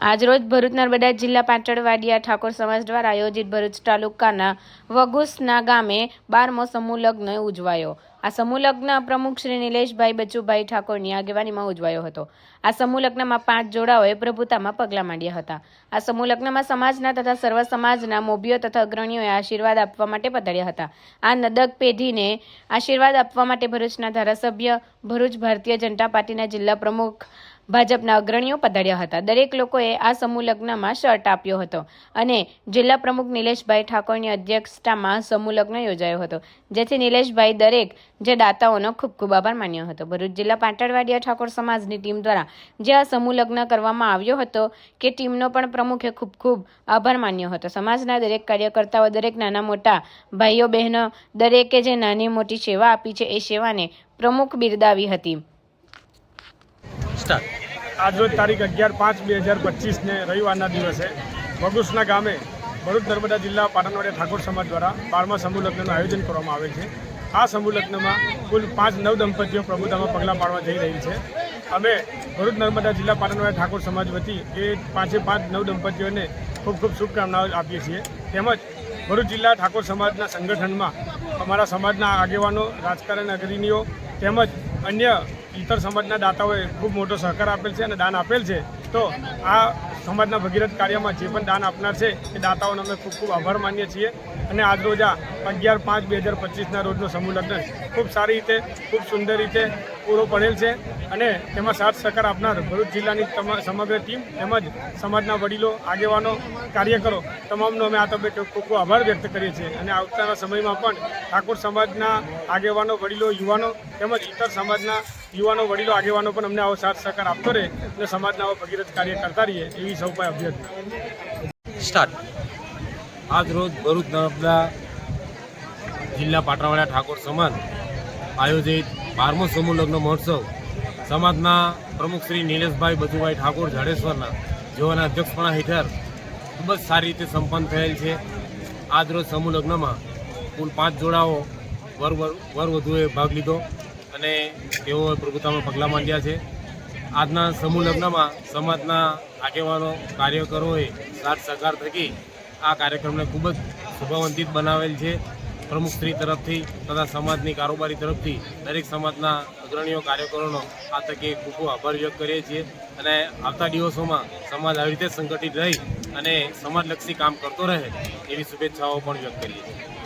આજરોજ ભરૂચ નર્મદા જિલ્લા પાટણવાડિયા ઠાકોર સમાજ દ્વારા આયોજિત ભરૂચ તાલુકાના વગુસના ગામે બારમો સમૂહ લગ્ન ઉજવાયો. આ સમૂહ લગ્ન પ્રમુખ શ્રી નિલેશભાઈ બચુભાઈ ઠાકોરની આગેવાનીમાં ઉજવાયો હતો. આ સમૂહ લગ્નમાં પાંચ જોડાઓએ પ્રભુતામાં પગલાં માંડ્યા હતા. આ સમૂહ લગ્નમાં સમાજના તથા સર્વ સમાજના મોભીઓ તથા અગ્રણીઓએ આશીર્વાદ આપવા માટે પધાર્યા હતા. આ નદક પેઢીને આશીર્વાદ આપવા માટે ભરૂચના ધારાસભ્ય ભરૂચ ભારતીય જનતા પાર્ટીના જિલ્લા પ્રમુખ ભાજપના અગ્રણીઓ પધાર્યા હતા. દરેક લોકોએ આ સમૂહ લગ્નમાં શર્ટ આપ્યો હતો અને જિલ્લા પ્રમુખ નિલેશભાઈ ઠાકોરની અધ્યક્ષતામાં સમૂહ લગ્ન યોજાયો હતો. જેથી નિલેશભાઈ દરેક જે દાતાઓનો ખૂબ ખૂબ આભાર માન્યો હતો. ભરૂચ જિલ્લા પાટણવાડિયા ઠાકોર સમાજની ટીમ દ્વારા જે આ સમૂહ લગ્ન કરવામાં આવ્યો હતો કે ટીમનો પણ પ્રમુખે ખૂબ ખૂબ આભાર માન્યો હતો. સમાજના દરેક કાર્યકર્તાઓ, દરેક નાના મોટા ભાઈઓ, બહેનો, દરેકે જે નાની મોટી સેવા આપી છે એ સેવાને પ્રમુખ બિરદાવી હતી. સ્ટાર્ટ આજરોજ તારીખ અગિયાર પાંચ બે હજાર પચીસને રવિવારના દિવસે વગુસના ગામે ભરૂચ નર્મદા જિલ્લા પાટણવાડિયા ઠાકોર સમાજ દ્વારા બારમા સમૂહ આયોજન કરવામાં આવે છે. આ સમૂહ કુલ પાંચ નવ દંપતીઓ પ્રભુતામાં પગલાં પાડવા જઈ રહી છે. અમે ભરૂચ નર્મદા જિલ્લા પાટણવાડિયા ઠાકોર સમાજ વતી એ પાંચે પાંચ નવ દંપતીઓને ખૂબ ખૂબ શુભકામનાઓ આપીએ છીએ. તેમજ ભરૂચ જિલ્લા ઠાકોર સમાજના સંગઠનમાં અમારા સમાજના આગેવાનો, રાજકારણ અગ્રણીઓ તેમજ અન્ય ઇતર સમાજના દાતાઓએ ખૂબ મોટો સહકાર આપેલ છે અને દાન આપેલ છે. તો આ સમાજના ભગીરથ કાર્યમાં જે પણ દાન આપનાર છે, એ દાતાઓનો અમે ખૂબ ખૂબ આભાર માનીએ છીએ. અને આજરોજ આ અગિયાર પાંચ બે હજાર પચીસના રોજનો સમૂહ લગ્ન ખૂબ સારી રીતે, ખૂબ સુંદર રીતે પૂરો પડેલ છે અને તેમાં સાથ સહકાર આપનાર ભરૂચ જિલ્લાની સમગ્ર ટીમ તેમજ સમાજના વડીલો આગેવાનો કાર્યકરો તમામનો અમે આ તબક્કે ખૂબ ખૂબ આભાર વ્યક્ત કરીએ છીએ અને આવતાના સમયમાં પણ ઠાકોર સમાજના આગેવાનો વડીલો યુવાનો તેમજ ઇતર સમાજના યુવાનો વડીલો આગેવાનો પણ અમને આવો સાથ સહકાર આપતો રહે અને સમાજના આવો ભગીરથ કાર્ય કરતા રહીએ એવી સૌ કોઈ અભ્યર્થના. સ્ટાર્ટ. આજ રોજ ભરૂચ નર્મદા જિલ્લા પાટણવાડા ઠાકોર સમાજ આયોજિત બારમો સમૂહ લગ્ન મહોત્સવ. સમાજના પ્રમુખ શ્રી નિલેશભાઈ બચુભાઈ ઠાકોર જાડેશ્વરના જેઓના અધ્યક્ષપણા હેઠળ ખૂબ જ સારી રીતે સંપન્ન થયેલ છે. આજ રોજ સમૂહ લગ્નમાં કુલ પાંચ જોડાઓ વર વર વર વધુએ ભાગ લીધો અને તેઓ પ્રભુતામાં પગલાં માંડ્યા છે. આજના સમૂહ લગ્નમાં સમાજના આગેવાનો, કાર્યકરોએ સાથ સહકાર થકી આ કાર્યક્રમને ખૂબ જ શોભાવંતિત બનાવેલ છે. પ્રમુખશ્રી તરફથી તથા સમાજની કારોબારી તરફથી દરેક સમાજના અગ્રણીઓ કાર્યકરોનો આ તકે ખૂબ ખૂબ આભાર વ્યક્ત કરીએ છીએ અને આવતા દિવસોમાં સમાજ આવી રીતે સંગઠિત રહી અને સમાજલક્ષી કામ કરતો રહે એવી શુભેચ્છાઓ પણ વ્યક્ત કરીએ છીએ.